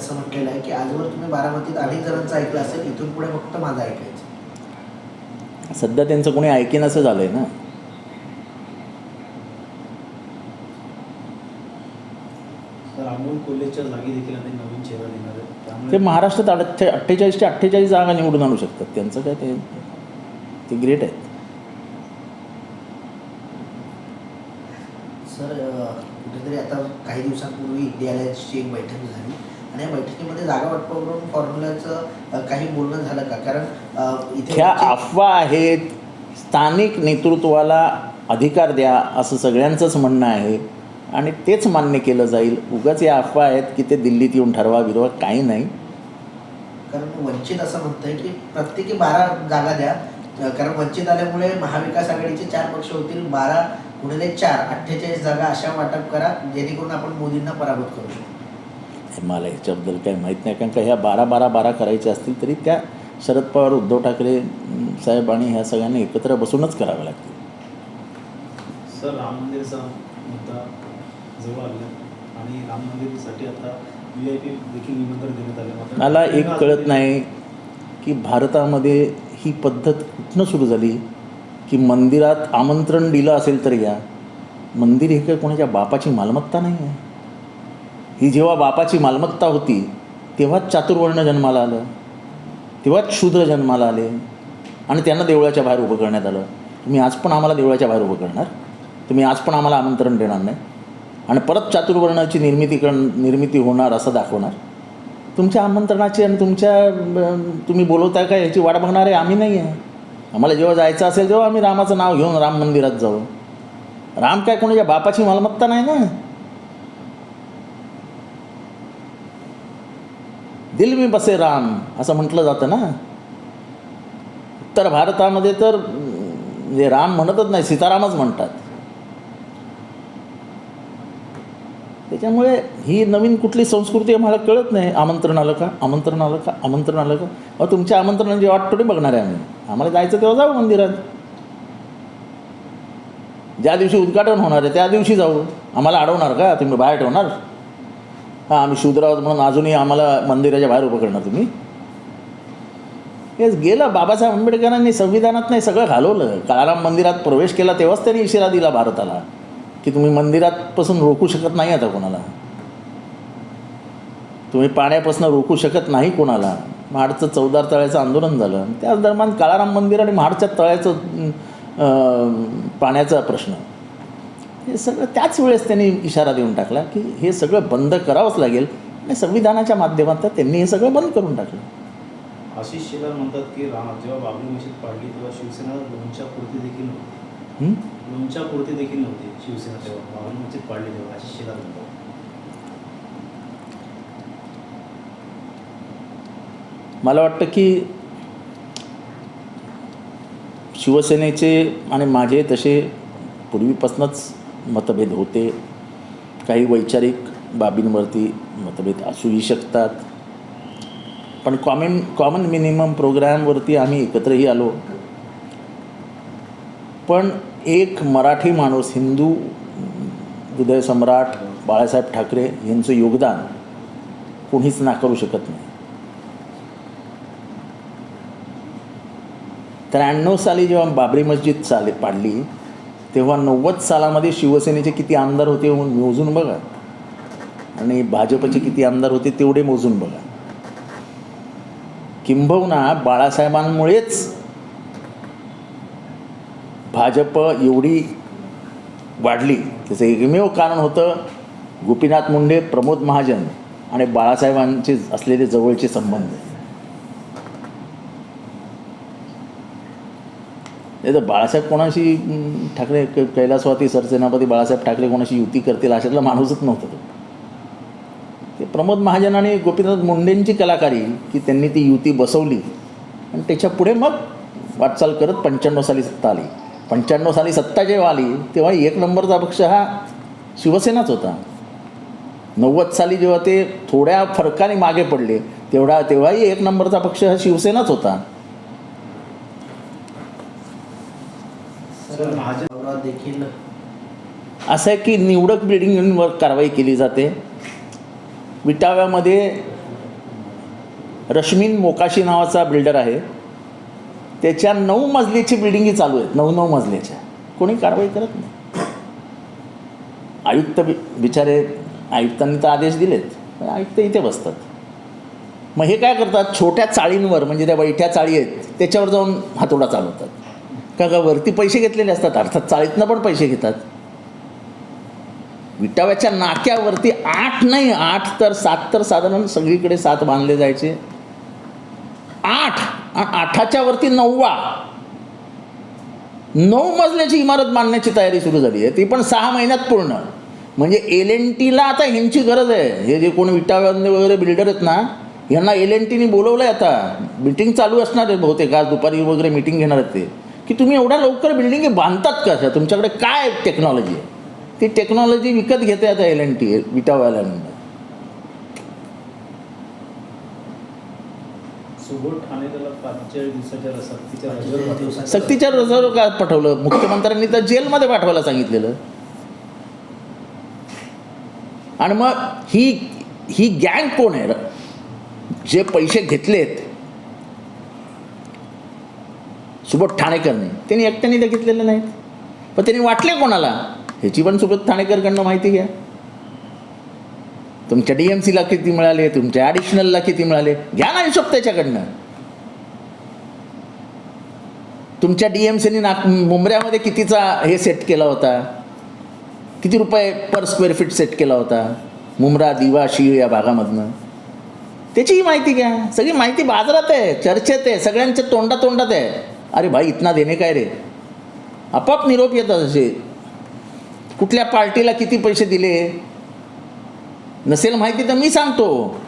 असं म्हटलेलं आहे की आजवर तुम्ही बारामतीत अनेक जणांचं ऐकलं असेल इथून पुढे फक्त माझं ऐकायचं. सध्या त्यांचं कोणी ऐकेन असं झालंय ना? अमोल कोल्हेच्या जागी देखील आता नवीन चेहरा देणार आहे. ते महाराष्ट्रात अठ्ठे अठ्ठेचाळीस ते अठ्ठेचाळीस जागा निवडून आणू शकतात. त्यांचं काय ते ते ग्रेट आहेत. सर कुठेतरी आता काही दिवसांपूर्वी इंडिया अलायन्सची एक बैठक झाली. या बैठकीमध्ये जागा वाटपावरून फॉर्म्युलाचं काही बोलणं झालं का? कारण अ, इथे ह्या वंचित- अफवा आहेत स्थानिक नेतृत्वाला अधिकार द्या असं सगळ्यांचंच म्हणणं आहे. आणि तेच मान्य केलं जाईल. उगाच या अफवा आहेत की ते दिल्लीत येऊन ठरवा बिरवा काही नाही. कारण वंचित असं म्हणतंय की प्रत्येकी बारा जागा द्या. कारण वंचित आल्यामुळे महाविकास आघाडीचे चार पक्ष होतील. बारा गुणिले चार अठ्ठेचाळीस जागा अशा वाटप करा जेणेकरून आपण मोदींना पराभूत करू शकतो मला ह्याच्याबद्दल काही माहीत नाही. कारण का ह्या बारा बारा बारा करायच्या असतील तरी त्या शरद पवार उद्धव ठाकरे साहेब आणि ह्या सगळ्यांना एकत्र बसूनच कराव्या लागतील. सर राम मंदिरचा मुद्दा जवळ आला आणि राम मंदिरसाठी आता व्ही आय पी देखील निमंत्रण देण्यात आले. मला एक कळत नाही की भारतामध्ये ही पद्धत कुठनं सुरू झाली? की मंदिरात आमंत्रण दिलं असेल तर या. मंदिर हे काय कोणाच्या बापाची मालमत्ता नाही आहे ही जेव्हा बापाची मालमत्ता होती तेव्हाच चातुर्वर्ण जन्माला आलं. तेव्हाच शूद्र जन्माला आले. आणि त्यांना देवळाच्या बाहेर उभं करण्यात आलं. तुम्ही आज पण आम्हाला देवळाच्या बाहेर उभं करणार. तुम्ही आज पण आम्हाला आमंत्रण देणार नाही. आणि परत चातुर्वर्णाची निर्मिती कर निर्मिती होणार असं दाखवणार. तुमच्या आमंत्रणाची आणि तुमच्या तुम्ही बोलवताय का याची वाट बघणार आहे? आम्ही नाही आहे. आम्हाला जेव्हा जायचं असेल तेव्हा आम्ही रामाचं नाव घेऊन राम मंदिरात जाऊ. राम काय कोणाच्या बापाची मालमत्ता नाही ना? दिल मी बसे राम असं म्हटलं जातं ना. उत्तर भारतामध्ये तर म्हणजे राम म्हणतच नाही सीतारामच म्हणतात. त्याच्यामुळे ही नवीन कुठली संस्कृती आम्हाला मला कळत नाही. आमंत्रण आलं का? आमंत्रण आलं का? आमंत्रण आलं का? अहो तुमच्या आमंत्रणाची वाट थोडी बघणार आहे आम्ही. आम्हाला जायचं तेव्हा जाऊ मंदिरात. ज्या दिवशी उद्घाटन होणार आहे त्या दिवशी जाऊ. आम्हाला अडवणार का? तुम्ही बाहेर ठेवणार? हां आम्ही शूद्र आहोत म्हणून अजूनही आम्हाला मंदिराच्या बाहेर उभं करणार तुम्ही. हेच गेलं बाबासाहेब आंबेडकरांनी संविधानात नाही सगळं घालवलं. काळाराम मंदिरात प्रवेश केला तेव्हाच त्यांनी इशारा दिला भारताला की तुम्ही मंदिरातपासून रोखू शकत नाही आता कोणाला. तुम्ही पाण्यापासून रोखू शकत नाही कोणाला. महाडचं चौदार तळ्याचं आंदोलन झालं. त्याच दरम्यान काळाराम मंदिर आणि महाडच्या तळ्याचं पाण्याचा प्रश्न. हे सगळं त्याच वेळेस त्यांनी इशारा देऊन टाकला की हे सगळं बंद करावंच लागेल. आणि संविधानाच्या माध्यमातून त्यांनी हे सगळं बंद करून टाकलं. आशिष शेलार म्हणतात की राम जेव्हा बाबरी मशीद पाडली तेव्हा शिवसेना लोणच्या पुरती देखील नव्हती? लोणच्या पुरती देखील नव्हती शिवसेना तेव्हा. बाबरी मशीद पाडली तेव्हा आशिष शेलार म्हणतात. मला वाटतं की शिवसेनेचे आणि माझे तसे पूर्वीपासूनच मतभेद होते. काही वैचारिक बाबींवरती मतभेद असूही शकतात. पण कॉमन कॉमन मिनिमम प्रोग्रॅमवरती आम्ही एकत्रही आलो. पण एक मराठी माणूस हिंदू हृदयसम्राट बाळासाहेब ठाकरे यांचं योगदान कोणीच नाकारू शकत नाही. त्र्याण्णव साली जेव्हा बाबरी मस्जिद चाले पाडली तेव्हा नव्वद सालामध्ये शिवसेनेचे किती आमदार होते हो मोजून बघा. आणि भाजपचे किती आमदार होते तेवढे मोजून बघा. किंबहुना बाळासाहेबांमुळेच भाजप एवढी वाढली. त्याचं एकमेव कारण होतं गोपीनाथ मुंडे प्रमोद महाजन आणि बाळासाहेबांचे असलेले जवळचे संबंध. नाही तर बाळासाहेब कोणाशी ठाकरे कैलासवाती सरसेनापती बाळासाहेब ठाकरे कोणाशी युती करतील अशातला माणूसच नव्हता तो. ते प्रमोद महाजन आणि गोपीनाथ मुंडेंची कलाकारी की त्यांनी ती युती बसवली आणि त्याच्या पुढे मग वाटचाल करत पंच्याण्णव साली सत्ता आली. पंच्याण्णव साली सत्ता जेव्हा आली तेव्हा एक नंबरचा पक्ष हा शिवसेनाच होता. नव्वद साली जेव्हा ते थोड्या फरकाने मागे पडले तेवढा तेव्हाही एक नंबरचा पक्ष हा शिवसेनाच होता. सर देखील असं आहे की निवडक बिल्डिंगवर कारवाई केली जाते. विटाव्यामध्ये रश्मीन मोकाशी नावाचा बिल्डर आहे. त्याच्या नऊ मजलीची बिल्डिंगी चालू आहेत. नऊ नऊ मजल्याच्या. कोणी कारवाई करत नाही. आयुक्त बि बिचारे आयुक्तांनी तर आदेश दिलेत. पण आयुक्त इथे बसतात. मग हे काय करतात? छोट्या चाळींवर म्हणजे त्या बैठ्या चाळी आहेत त्याच्यावर जाऊन हातोडा चालवतात. का का वरती पैसे घेतलेले असतात. अर्थात चाळीतनं पण पैसे घेतात. विटाव्याच्या नाक्यावरती आठ नाही आठ तर सात तर साधारण सगळीकडे सात बांधले जायचे. आठ आणि आठाच्या वरती नववा. नऊ मजल्याची इमारत बांधण्याची तयारी सुरू झाली आहे. ती पण सहा महिन्यात पूर्ण. म्हणजे एल एन टीला आता ह्यांची गरज आहे. हे जे कोण विटाव्यांचे वगैरे बिल्डर आहेत ना यांना एल एन टीने बोलवलं आहे आता. मिटिंग चालू असणार आहे बहुतेक. आज दुपारी वगैरे मिटिंग घेणार आहेत ते. की तुम्ही एवढ्या लवकर बिल्डिंगी बांधतात कशा तुमच्याकडे काय टेक्नॉलॉजी आहे? ती टेक्नॉलॉजी विकत घेते आता एल एन टी विटाव्याला दिवसाच्या सक्तीच्या रजावर का पाठवलं? मुख्यमंत्र्यांनी तर जेलमध्ये पाठवायला सांगितलेलं. आणि मग ही ही गँग कोण आहे? जे पैसे घेतलेत सुबोध ठाणेकरने. त्यांनी एकट्याने तर घेतलेले नाहीत. पण त्यांनी वाटले कोणाला? ह्याची पण सुबोध ठाणेकरकडनं माहिती घ्या. तुमच्या डी एम सीला किती मिळाले? तुमच्या ॲडिशनलला किती मिळाले? घ्या ना हिशोब त्याच्याकडनं. तुमच्या डी एम सीने नाग मुंबऱ्यामध्ये कितीचा हे सेट केला होता? किती रुपये पर स्क्वेअर फीट सेट केला होता? मुंब्रा दिवा शिव या भागामधनं. त्याचीही माहिती घ्या. सगळी माहिती बाजारात आहे. चर्चेत आहे. सगळ्यांच्या तोंडातोंडात आहे. अरे भाई इतना देणे काय रे? आपाप निरोप येतात असे. कुठल्या पार्टीला किती पैसे दिले? नसेल माहिती तर मी सांगतो.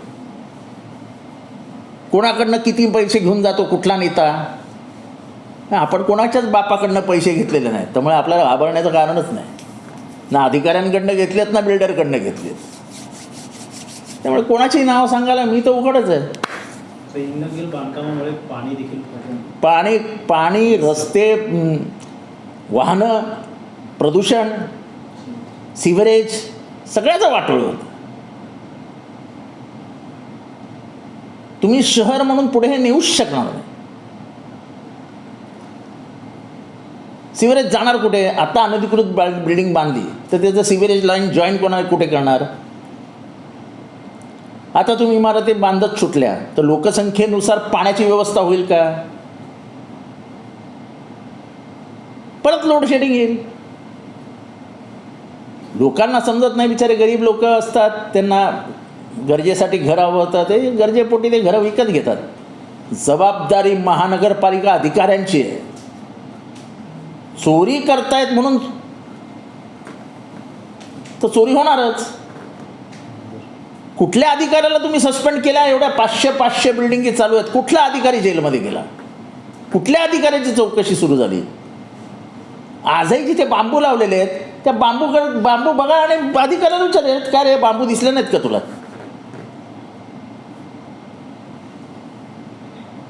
कोणाकडनं किती पैसे घेऊन जातो कुठला नेता? आपण कोणाच्याच बापाकडनं पैसे घेतलेले नाहीत. त्यामुळे आपल्याला घाबरण्याचं कारणच नाही. ना अधिकाऱ्यांकडनं घेतलेत ना बिल्डरकडनं घेतलेत. त्यामुळे कोणाची नावं सांगायला मी तर उघडच आहे. बांधकामामुळे पाणी देखील पाणी पाणी रस्ते वाहनं प्रदूषण सिव्हरेज सगळ्याचं वाटोळ होतं. तुम्ही शहर म्हणून पुढे हे नेऊच शकणार नाही. सिव्हरेज जाणार कुठे? आता अनधिकृत बिल्डिंग बांधली तर त्याचं सिवरेज लाईन जॉईन कोणा कुठे करणार? आता तुम्ही इमारती बांधत सुटल्या तर लोकसंख्येनुसार पाण्याची व्यवस्था होईल का? परत लोडशेडिंग येईल. लोकांना समजत नाही बिचारे गरीब लोक असतात त्यांना गरजेसाठी घर हवं होतं ते गरजेपोटी ते घरं विकत घेतात. जबाबदारी महानगरपालिका अधिकाऱ्यांची आहे. चोरी करतायत म्हणून तर चोरी होणारच. कुठल्या अधिकाऱ्याला तुम्ही सस्पेंड केला एवढ्या पाचशे पाचशे बिल्डिंगी चालू आहेत. कुठला अधिकारी जेलमध्ये गेला? कुठल्या अधिकाऱ्याची चौकशी सुरू झाली? आजही जिथे बांबू लावलेले आहेत त्या बांबू बांबू बघा आणि अधिकाऱ्याला विचार. काय रे बांबू दिसले नाहीत का तुला?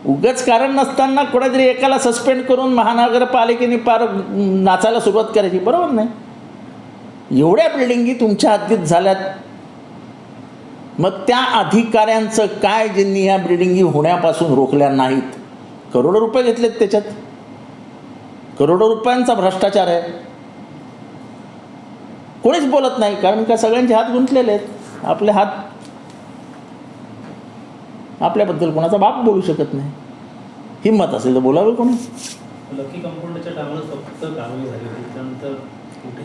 उगच कारण नसताना कोणातरी एकाला सस्पेंड करून महानगरपालिकेने पार नाचायला सुरुवात करायची. बरोबर नाही? एवढ्या बिल्डिंगी तुमच्या हद्दीत झाल्यात. मग त्या अधिकाऱ्यांचं काय ज्यांनी ह्या ब्रिडिंगी होण्यापासून रोखल्या नाहीत? करोडो रुपये घेतलेत त्याच्यात. करोडो रुपयांचा भ्रष्टाचार आहे. कोणीच बोलत नाही कारण का सगळ्यांचे हात गुंतलेले आहेत. आपले हात आपल्याबद्दल कोणाचा बाप बोलू शकत नाही. हिंमत असेल तर बोलावं कोणी. लकी कंपाऊंडच्या फक्त कारवाई झाली त्यानंतर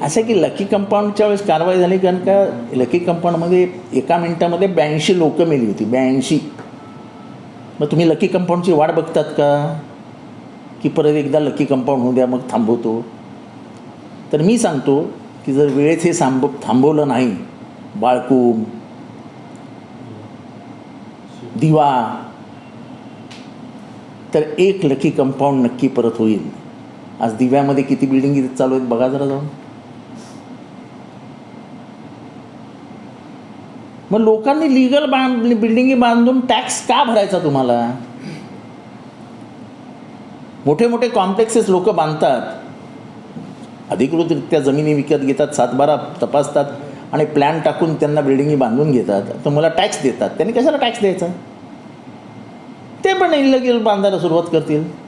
असं की लकी कंपाऊंडच्या वेळेस कारवाई झाली कारण का लकी कंपाऊंडमध्ये एका मिनिटामध्ये ब्याऐंशी लोकं मेली होती ब्याऐंशी. मग तुम्ही लकी कंपाऊंडची वाट बघतात का? की परत एकदा लकी कंपाऊंड होऊ द्या मग थांबवतो. तर मी सांगतो की जर वेळेत हे थांब थांबवलं नाही बाळकूम दिवा तर एक लकी कंपाऊंड नक्की परत होईल. आज दिव्यामध्ये किती बिल्डिंग चालू आहेत बघा जरा जाऊन. मग लोकांनी लिगल बांध बिल्डिंगी बांधून टॅक्स का भरायचा तुम्हाला? मोठे मोठे कॉम्प्लेक्सेस लोक बांधतात. अधिकृतरित्या जमिनी विकत घेतात सातबारा तपासतात आणि प्लॅन टाकून त्यांना बिल्डिंगी बांधून घेतात. तर मला टॅक्स देतात. त्यांनी कशाला टॅक्स द्यायचा? ते पण इल्लगेल बांधायला सुरुवात करतील.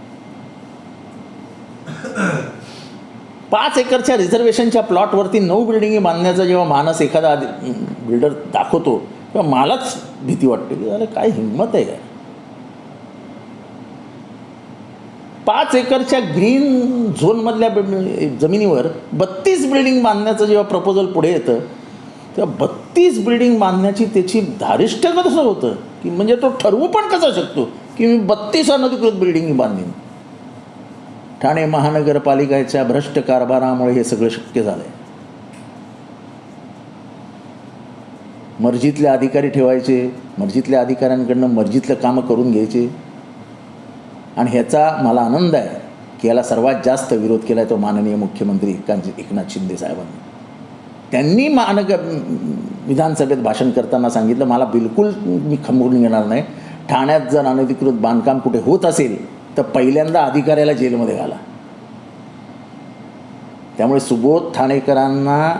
पाच एकरच्या रिझर्वेशनच्या प्लॉटवरती नऊ बिल्डिंगी बांधण्याचा जेव्हा मानस एखादा बिल्डर दाखवतो तेव्हा मलाच भीती वाटते. की अरे काय हिंमत आहे काय? पाच एकरच्या ग्रीन झोनमधल्या जमिनीवर बत्तीस बिल्डिंग बांधण्याचं जेव्हा प्रपोजल पुढे येतं तेव्हा बत्तीस बिल्डिंग बांधण्याची त्याची धारिष्ट्य कसं होतं की म्हणजे तो ठरवू पण कसा शकतो की मी बत्तीस अनधिकृत बिल्डिंग बांधीन? ठाणे महानगरपालिकेच्या भ्रष्ट कारभारामुळे हे सगळं शक्य झालं आहे मर्जीतले अधिकारी ठेवायचे मर्जीतल्या अधिकाऱ्यांकडनं मर्जीतलं कामं करून घ्यायचे. आणि ह्याचा मला आनंद आहे की याला सर्वात जास्त विरोध केला आहे तो माननीय मुख्यमंत्री एकनाथ एकनाथ शिंदे साहेबांनी. त्यांनी महानगर विधानसभेत भाषण करताना सांगितलं मला बिलकुल मी खंबून घेणार नाही. ठाण्यात जर अनधिकृत बांधकाम कुठे होत असेल तर पहिल्यांदा अधिकाऱ्याला जेलमध्ये घाला. त्यामुळे सुबोध ठाणेकरांना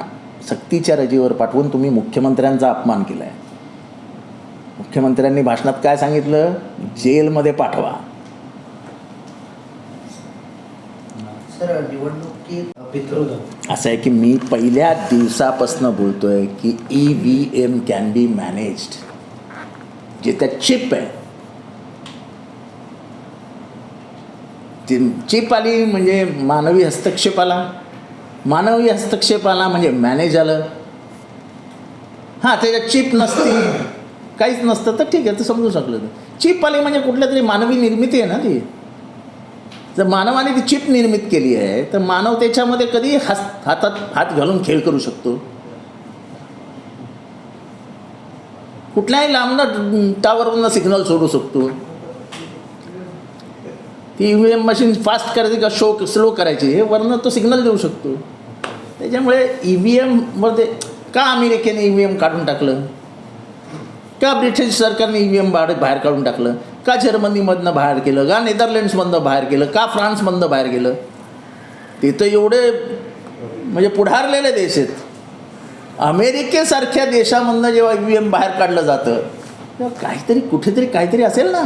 सक्तीच्या रजेवर पाठवून तुम्ही मुख्यमंत्र्यांचा अपमान केला आहे मुख्यमंत्र्यांनी भाषणात काय सांगितलं? जेलमध्ये पाठवा. असं आहे की मी पहिल्या दिवसापासून बोलतोय की E V M can be managed जे त्या चिप आहे ती चिप आली म्हणजे मानवी हस्तक्षेप आला मानवी हस्तक्षेप आला म्हणजे मॅनेज आलं हां त्याच्यात चिप नसती. काहीच नसतं तर ठीक आहे तर समजू शकलं चिप आली म्हणजे कुठल्या तरी मानवी निर्मिती आहे ना ती. जर मानवाने ती चिप निर्मित केली आहे तर मानव त्याच्यामध्ये कधी हस हातात हात घालून खेळ करू शकतो. कुठल्याही लांबनं टावरवरनं सिग्नल सोडू शकतो. ती E V M machine fast करायची का शो स्लो करायची हे वरनं तो सिग्नल देऊ शकतो. त्याच्यामुळे ई व्ही एममध्ये का अमेरिकेने ई व्ही एम काढून टाकलं? का ब्रिटिश सरकारने ई व्ही एम बाहेर बाहेर काढून टाकलं? का जर्मनीमधनं बाहेर केलं का नेदरलँड्समधनं बाहेर केलं का फ्रान्समधनं बाहेर गेलं? ते तर एवढे म्हणजे पुढारलेले देश आहेत. अमेरिकेसारख्या देशामधनं जेव्हा ई व्ही एम बाहेर काढलं जातं तेव्हा काहीतरी कुठेतरी काहीतरी असेल ना.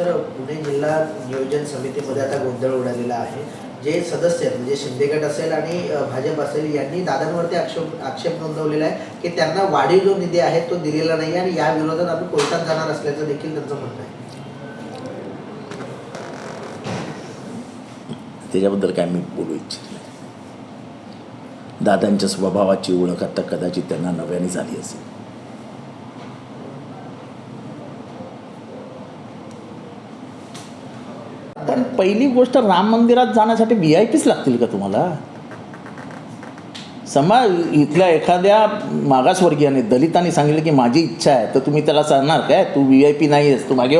सर पुणे जिल्हा नियोजन समितीमध्ये आता गोंधळ उडालेला आहे. जे सदस्य आहेत म्हणजे शिंदे गट असेल आणि भाजप असेल यांनी दादांवरती आक्षेप आक्षेप नोंदवलेला आहे की त्यांना वाढीव जो निधी आहे तो दिलेला नाही आणि या विरोधात आम्ही कोर्टात जाणार असल्याचं देखील त्यांचं म्हणणं आहे. त्याच्याबद्दल काय मी बोलू इच्छित दादांच्या स्वभावाची ओळख आता कदाचित त्यांना नव्याने झाली असेल पण पहिली गोष्ट राम मंदिरात जाण्यासाठी व्ही आय पीच लागतील का तुम्हाला? समाज इथल्या एखाद्या मागासवर्गीयाने दलितांनी सांगितलं की माझी इच्छा आहे तर तुम्ही त्याला सांगणार काय तू व्ही आय पी नाही आहेस तू मागे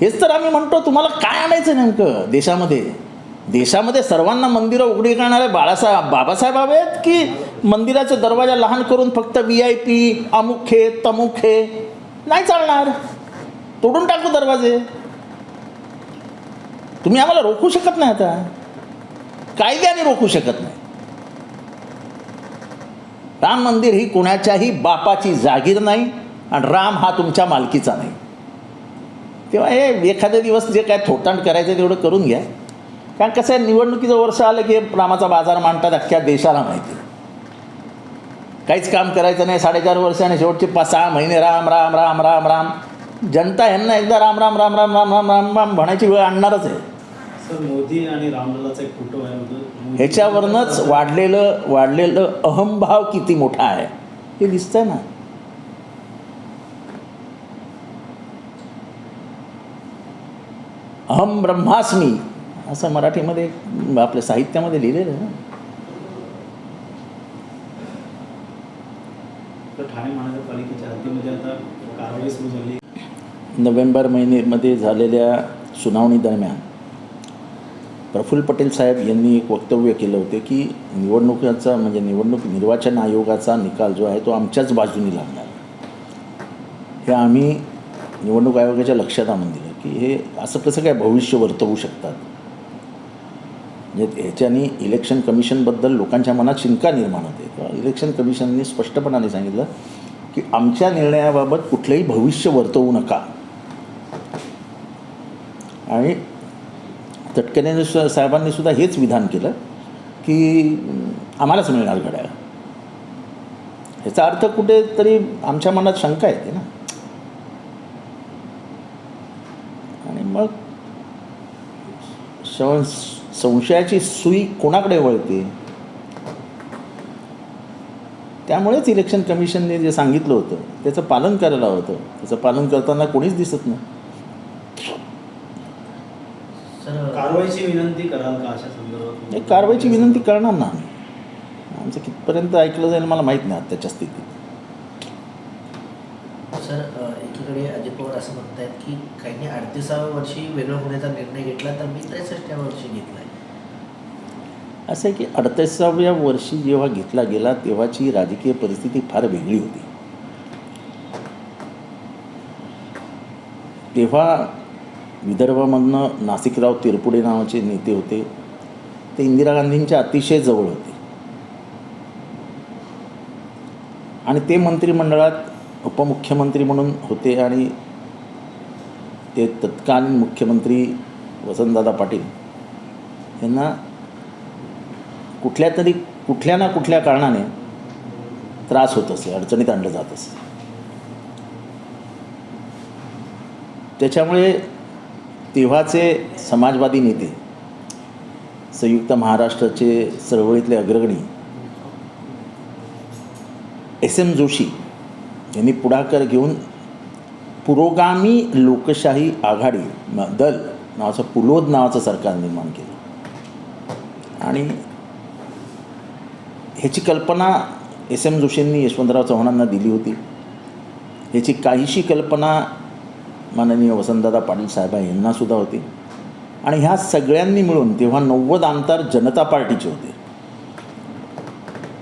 हेच तर आम्ही म्हणतो तुम्हाला काय आणायचं नेमकं देशामध्ये? देशामध्ये सर्वांना मंदिरं उघडी करणारे बाळासाहेब बाबासाहेब आहेत की मंदिराचे दरवाजा लहान करून फक्त व्ही आय पी अमुक हे तमुक हे? नाही चालणार. तोडून टाकू दरवाजे. तुम्ही आम्हाला रोखू शकत नाही आता. कायद्याने रोखू शकत नाही. राम मंदिर ही कोणाच्याही बापाची जागीर नाही आणि राम हा तुमच्या मालकीचा नाही. तेव्हा हे एखादे दिवस जे काय थोटांड करायचं तेवढं करून घ्या. कारण कसं आहे निवडणुकीचं वर्ष आलं की रामाचा बाजार मांडतात अख्ख्या देशाला माहिती काहीच काम करायचं नाही साडेचार वर्ष आणि शेवटचे पाच सहा महिने राम राम राम राम राम. जनता ह्यांना एकदा राम राम राम राम राम राम राम राम म्हणायची वेळ आणणारच आहे. सर मोदी आणि रामललाचा एक फोटो आहे मोदी- ह्याच्यावरनंच वाढलेलं वाढलेलं अहंभाव किती मोठा आहे. हे दिसतंय ना? अहम ब्रह्मास्मी असं मराठीमध्ये आपल्या साहित्यामध्ये लिहिलेलं आहे ना? ठाणे महानगरपालिकेच्या हद्दीमध्ये आता कारवाई सुरू झाली नोव्हेंबर महिन्यामध्ये झालेल्या सुनावणीदरम्यान प्रफुल्ल पटेल साहेब यांनी एक वक्तव्य केलं होते की निवडणुकीचा म्हणजे निवडणूक निर्वाचन आयोगाचा निकाल जो आहे तो आमच्याच बाजूने लागणार. हे आम्ही निवडणूक आयोगाच्या लक्षात आणून दिलं की हे असं कसं काय भविष्य वर्तवू शकतात? म्हणजे ह्याच्याने इलेक्शन कमिशनबद्दल लोकांच्या मनात शिंका निर्माण होते. किंवा इलेक्शन कमिशनने स्पष्टपणाने सांगितलं की की आमच्या निर्णयाबाबत कुठलंही भविष्य वर्तवू नका. आणि तटकरे स- साहेबांनी सुद्धा हेच विधान केलं की आम्हालाच मिळणार घड्याळ. ह्याचा अर्थ कुठेतरी आमच्या मनात शंका येते ना. आणि मग संशयाची सुई कोणाकडे वळते? त्यामुळेच इलेक्शन कमिशनने जे सांगितलं होतं त्याचं पालन करायला होतं. त्याचं पालन करताना कोणीच दिसत नाही. कारवाईची विनंती कराल का अशा संदर्भात? एक कारवाईची विनंती करणार ना आम्ही. आमचं कितपर्यंत ऐकलं जाईल मला माहीत नाही आत्ताच्या स्थितीत. सर एकीकडे अजित पवार असं म्हणतायत की काहींनी अडतीसाव्या वर्षी वेगळं होण्याचा निर्णय घेतला तर मी त्रेसष्टाव्या वर्षी घेतलाय. असं आहे की अडतीसाव्या वर्षी जेव्हा घेतला गेला तेव्हाची राजकीय परिस्थिती फार वेगळी होती. तेव्हा विदर्भामधनं नाशिकराव तिरपुडे नावाचे नेते होते. ते इंदिरा गांधींच्या अतिशय जवळ होते. आणि ते मंत्रिमंडळात उपमुख्यमंत्री म्हणून होते आणि ते तत्कालीन मुख्यमंत्री वसंतदादा पाटील यांना कुठल्या तरी कुठल्या ना कुठल्या कारणाने त्रास होत असे अडचणीत आणलं जात असे. त्याच्यामुळे तेव्हाचे समाजवादी नेते संयुक्त महाराष्ट्राचे चळवळीतले अग्रगणी एस एम जोशी यांनी पुढाकार घेऊन पुरोगामी लोकशाही आघाडी दल नावाचं पुलोद नावाचं सरकार निर्माण केलं. आणि ह्याची कल्पना एस एम जोशींनी यशवंतराव चव्हाणांना दिली होती. ह्याची काहीशी कल्पना माननीय वसंतदादा पाटील साहेब यांनासुद्धा होती. आणि ह्या सगळ्यांनी मिळून तेव्हा नव्वद आमदार जनता पार्टीचे होते.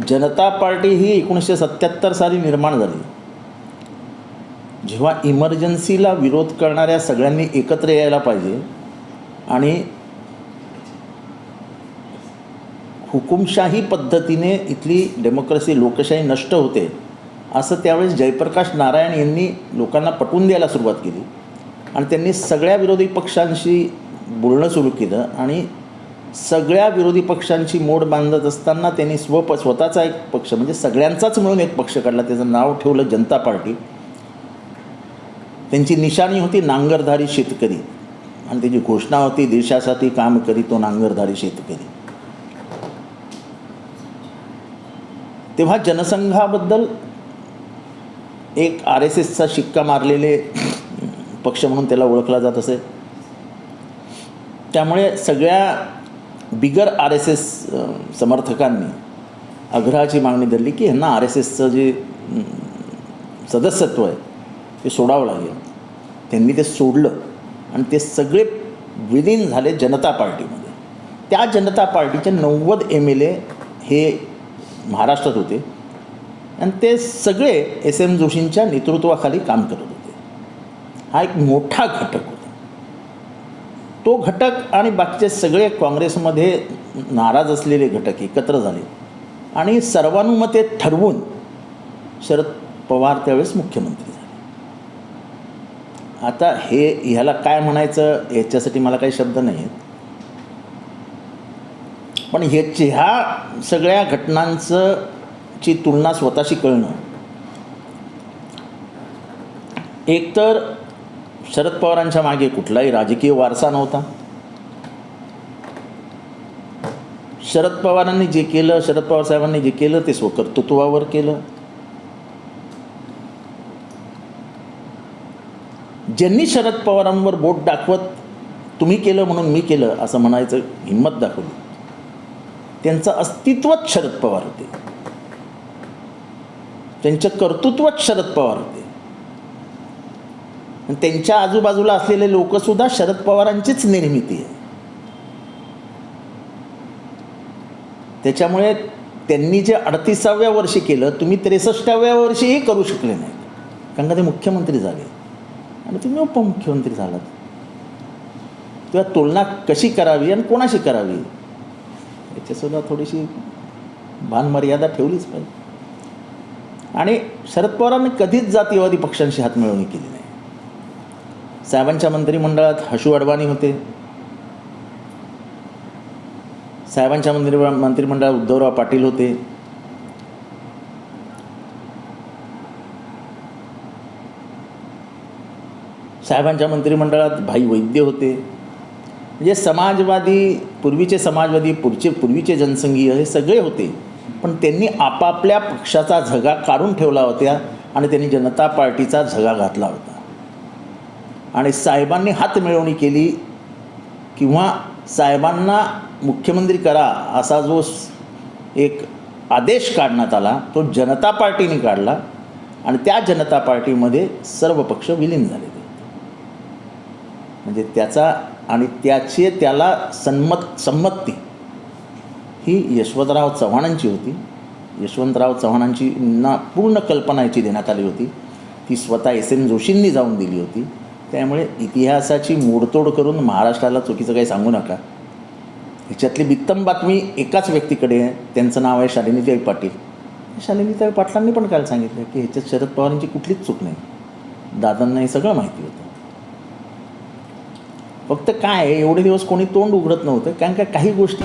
जनता पार्टी ही एकोणीसशे सत्याहत्तर साली निर्माण झाली. जेव्हा इमर्जन्सीला विरोध करणाऱ्या सगळ्यांनी एकत्र यायला पाहिजे आणि हुकुमशाही पद्धतीने इथली डेमोक्रेसी लोकशाही नष्ट होते असं त्यावेळेस जयप्रकाश नारायण यांनी लोकांना पटवून द्यायला सुरुवात केली. आणि त्यांनी सगळ्या विरोधी पक्षांशी बोलणं सुरू केलं आणि सगळ्या विरोधी पक्षांची मोड बांधत असताना त्यांनी स्व स्वतःचा एक पक्ष म्हणजे सगळ्यांचाच मिळून एक पक्ष काढला. त्याचं नाव ठेवलं जनता पार्टी. त्यांची निशाणी होती नांगरधारी शेतकरी. आणि त्याची घोषणा होती देशासाठी काम करी तो नांगरधारी शेतकरी. तेव्हा जनसंघाबद्दल एक आर एस एसचा शिक्का मारलेले पक्ष म्हणून त्याला ओळखला जात असे. त्यामुळे सगळ्या बिगर आर एस एस समर्थकांनी आग्रहाची मागणी धरली की ह्यांना आर एस एसचं जे सदस्यत्व आहे ते सोडावं लागेल. त्यांनी ते सोडलं आणि ते सगळे विलीन झाले जनता पार्टीमध्ये. त्या जनता पार्टीचे नव्वद एम एल ए हे महाराष्ट्रात होते. आणि ते सगळे एस एम जोशींच्या नेतृत्वाखाली काम करत होते. हा एक मोठा घटक होता. तो घटक आणि बाकीचे सगळे काँग्रेसमध्ये नाराज असलेले घटक एकत्र झाले. आणि सर्वानुमते ठरवून शरद पवार त्यावेळेस मुख्यमंत्री झाले. आता हे ह्याला काय म्हणायचं याच्यासाठी मला काही शब्द नाही आहेत पण ह्याची ह्या सगळ्या घटनांचं ची तुलना स्वतःशी कळणं. एकतर शरद पवारांच्या मागे कुठलाही राजकीय वारसा नव्हता. शरद पवारांनी जे केलं शरद पवार साहेबांनी जे केलं ते स्वकर्तृत्वावर केलं. ज्यांनी शरद पवारांवर बोट दाखवत तुम्ही केलं म्हणून मी केलं असं म्हणायचं हिंमत दाखवली. त्यांचं अस्तित्वच शरद पवार होते. त्यांचं कर्तृत्वच शरद पवार होते. आणि त्यांच्या आजूबाजूला असलेले लोकसुद्धा शरद पवारांचीच निर्मिती आहे. त्याच्यामुळे त्यांनी जे अडतीसाव्या वर्षी केलं तुम्ही त्रेसष्टाव्या वर्षीही करू शकले नाही. कारण का ते मुख्यमंत्री झाले. आणि तुम्ही उपमुख्यमंत्री झालात. तेव्हा तुलना कशी करावी आणि कोणाशी करावी? याच्यासुद्धा थोडीशी भान मर्यादा ठेवलीच पाहिजे. आणि शरद पवारांनी कधीच जातीयवादी पक्षांशी हातमिळवणी केली नाही. साहेबांच्या मंत्रिमंडळात हशू अडवाणी होते. साहेबांच्या मंत्री मंत्रिमंडळात उद्धवराव पाटील होते. साहेबांच्या मंत्रिमंडळात भाई वैद्य होते. म्हणजे समाजवादी पूर्वीचे समाजवादी पुढचे पूर्वीचे जनसंघीय हे सगळे होते. पण त्यांनी आपापल्या पक्षाचा झगा काढून ठेवला होता आणि त्यांनी जनता पार्टीचा झगा घातला होता. आणि साहेबांनी हातमिळवणी केली किंवा साहेबांना मुख्यमंत्री करा असा जो एक आदेश काढण्यात आला तो जनता पार्टीने काढला आणि त्या जनता पार्टीमध्ये सर्व पक्ष विलीन झालेले म्हणजे त्याचा आणि त्याची त्याला संमत संमती ही यशवंतराव चव्हाणांची होती. यशवंतराव चव्हाणांची ना पूर्ण कल्पना याची देण्यात आली होती. ती स्वतः एस एन जोशींनी जाऊन दिली होती. त्यामुळे इतिहासाची मोडतोड करून महाराष्ट्राला चुकीचं काही सांगू नका. ह्याच्यातली बित्तम बातमी एकाच व्यक्तीकडे आहे. त्यांचं नाव आहे शालिनीताई पाटील. शालिनीताई पाटलांनी पण काल सांगितलं की ह्याच्यात शरद पवारांची कुठलीच चूक नाही. दादांना हे सगळं माहिती होतं. फक्त काय आहे, एवढे दिवस कोणी तोंड उघडत नव्हतं. कारण का काही गोष्टी